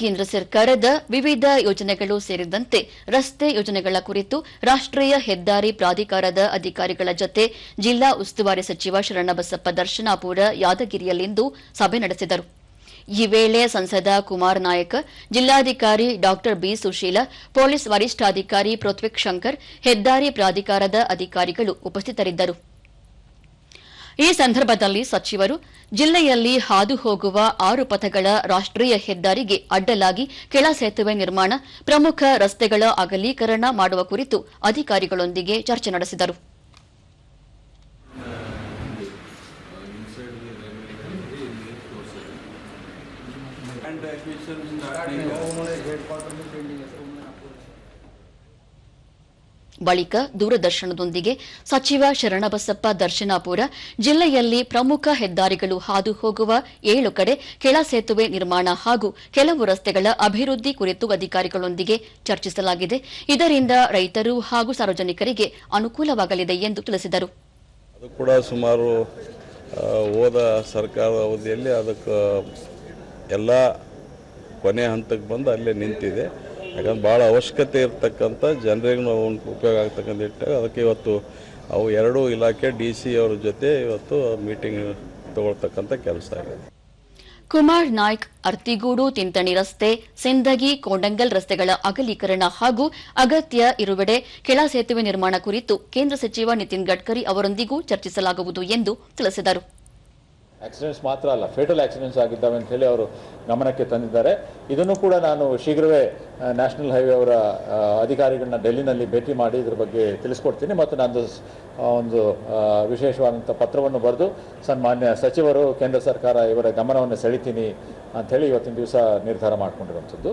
ಕೇಂದ್ರ ಸರ್ಕಾರದ ವಿವಿಧ ಯೋಜನೆಗಳು ಸೇರಿದಂತೆ ರಸ್ತೆ ಯೋಜನೆಗಳ ಕುರಿತು ರಾಷ್ಟ್ರೀಯ ಹೆದ್ದಾರಿ ಪ್ರಾಧಿಕಾರದ ಅಧಿಕಾರಿಗಳ ಜತೆ ಜಿಲ್ಲಾ ಉಸ್ತುವಾರಿ ಸಚಿವ ಶರಣಬಸಪ್ಪ ದರ್ಶನಾಪುರ ಯಾದಗಿರಿಯಲ್ಲಿಂದು ಸಭೆ ನಡೆಸಿದರು. ಈ ವೇಳೆ ಸಂಸದ ಕುಮಾರ್ ನಾಯಕ್, ಜಿಲ್ಲಾಧಿಕಾರಿ ಡಾ ಬಿ ಸುಶೀಲ, ಪೊಲೀಸ್ ವರಿಷ್ಠಾಧಿಕಾರಿ ಪೃಥ್ವಿಕ್ ಶಂಕರ್, ಹೆದ್ದಾರಿ ಪ್ರಾಧಿಕಾರದ ಅಧಿಕಾರಿಗಳು ಉಪಸ್ಥಿತರಿದ್ದರು. ಈ ಸಂದರ್ಭದಲ್ಲಿ ಸಚಿವರು ಜಿಲ್ಲೆಯಲ್ಲಿ ಹಾದು ಹೋಗುವ ಆರು ಪಥಗಳ ರಾಷ್ಟ್ರೀಯ ಹೆದ್ದಾರಿಗೆ ಅಡ್ಡಲಾಗಿ ಕೆಳ ಸೇತುವೆ ನಿರ್ಮಾಣ ಪ್ರಮುಖ ರಸ್ತೆಗಳ ಅಗಲೀಕರಣ ಮಾಡುವ ಕುರಿತು ಅಧಿಕಾರಿಗಳೊಂದಿಗೆ ಚರ್ಚೆ ನಡೆಸಿದರು. ಬಳಿಕ ದೂರದರ್ಶನದೊಂದಿಗೆ ಸಚಿವ ಶರಣಬಸಪ್ಪ ದರ್ಶನಾಪುರ ಜಿಲ್ಲೆಯಲ್ಲಿ ಪ್ರಮುಖ ಹೆದ್ದಾರಿಗಳು ಹಾದು ಹೋಗುವ ಏಳು ಕಡೆ ಕೆಳ ಸೇತುವೆ ನಿರ್ಮಾಣ ಹಾಗೂ ಕೆಲವು ರಸ್ತೆಗಳ ಅಭಿವೃದ್ಧಿ ಕುರಿತು ಅಧಿಕಾರಿಗಳೊಂದಿಗೆ ಚರ್ಚಿಸಲಾಗಿದೆ. ಇದರಿಂದ ರೈತರು ಹಾಗೂ ಸಾರ್ವಜನಿಕರಿಗೆ ಅನುಕೂಲವಾಗಲಿದೆ ಎಂದು ತಿಳಿಸಿದರು. ಕೂಡ ಸುಮಾರು ಹೋದ ಸರ್ಕಾರದ ಅವಧಿಯಲ್ಲಿ ಅದಕ್ಕೆ ಎಲ್ಲ ಕೊನೆ ಹಂತಕ್ಕೆ ಬಂದು ಅಲ್ಲೇ ನಿಂತಿದೆ. ಯಾಕಂದ್ರೆ ಭಾಳ ಅವಶ್ಯಕತೆ ಇರ್ತಕ್ಕಂಥ ಜನರಿಗೆ ನಾವು ಉಪಯೋಗ ಆಗ್ತಕ್ಕಂಥ ಇಟ್ಟಾಗ ಅದಕ್ಕೆ ಇವತ್ತು ಅವು ಎರಡೂ ಇಲಾಖೆ ಡಿ ಸಿ ಅವ್ರ ಜೊತೆ ಇವತ್ತು ಮೀಟಿಂಗ್ ತಗೊಳ್ತಕ್ಕಂಥ ಕೆಲಸ ಆಗಿದೆ. ಕುಮಾರ್ ನಾಯ್ಕ್ ಅರ್ತಿಗೂಡು ತಿಂತಣಿ ರಸ್ತೆ ಸಿಂದಗಿ ಕೋಂಡಂಗಲ್ ರಸ್ತೆಗಳ ಅಗಲೀಕರಣ ಹಾಗೂ ಅಗತ್ಯ ಇರುವೆಡೆ ಕೆಳ ಸೇತುವೆ ನಿರ್ಮಾಣ ಕುರಿತು ಕೇಂದ್ರ ಸಚಿವ ನಿತಿನ್ ಗಡ್ಕರಿ ಅವರೊಂದಿಗೂ ಚರ್ಚಿಸಲಾಗುವುದು ಎಂದು ತಿಳಿಸಿದರು. ಆಕ್ಸಿಡೆಂಟ್ಸ್ ಮಾತ್ರ ಅಲ್ಲ ಫೇಟಲ್ ಆಕ್ಸಿಡೆಂಟ್ಸ್ ಆಗಿದ್ದಾವೆ ಅಂತ ಹೇಳಿ ಅವರು ಗಮನಕ್ಕೆ ತಂದಿದ್ದಾರೆ. ಇದನ್ನು ಕೂಡ ನಾನು ಶೀಘ್ರವೇ ನ್ಯಾಷನಲ್ ಹೈವೇ ಅವರ ಅಧಿಕಾರಿಗಳನ್ನ ಡೆಲ್ಲಿನಲ್ಲಿ ಭೇಟಿ ಮಾಡಿ ಇದ್ರ ಬಗ್ಗೆ ತಿಳಿಸ್ಕೊಡ್ತೀನಿ ಮತ್ತು ನಾನು ಒಂದು ವಿಶೇಷವಾದಂಥ ಪತ್ರವನ್ನು ಬರೆದು ಸನ್ಮಾನ್ಯ ಸಚಿವರು, ಕೇಂದ್ರ ಸರ್ಕಾರ ಇವರ ಗಮನವನ್ನು ಸೆಳಿತೀನಿ ಅಂತ ಹೇಳಿ ಇವತ್ತಿನ ದಿವಸ ನಿರ್ಧಾರ ಮಾಡಿಕೊಂಡಿರುವಂಥದ್ದು.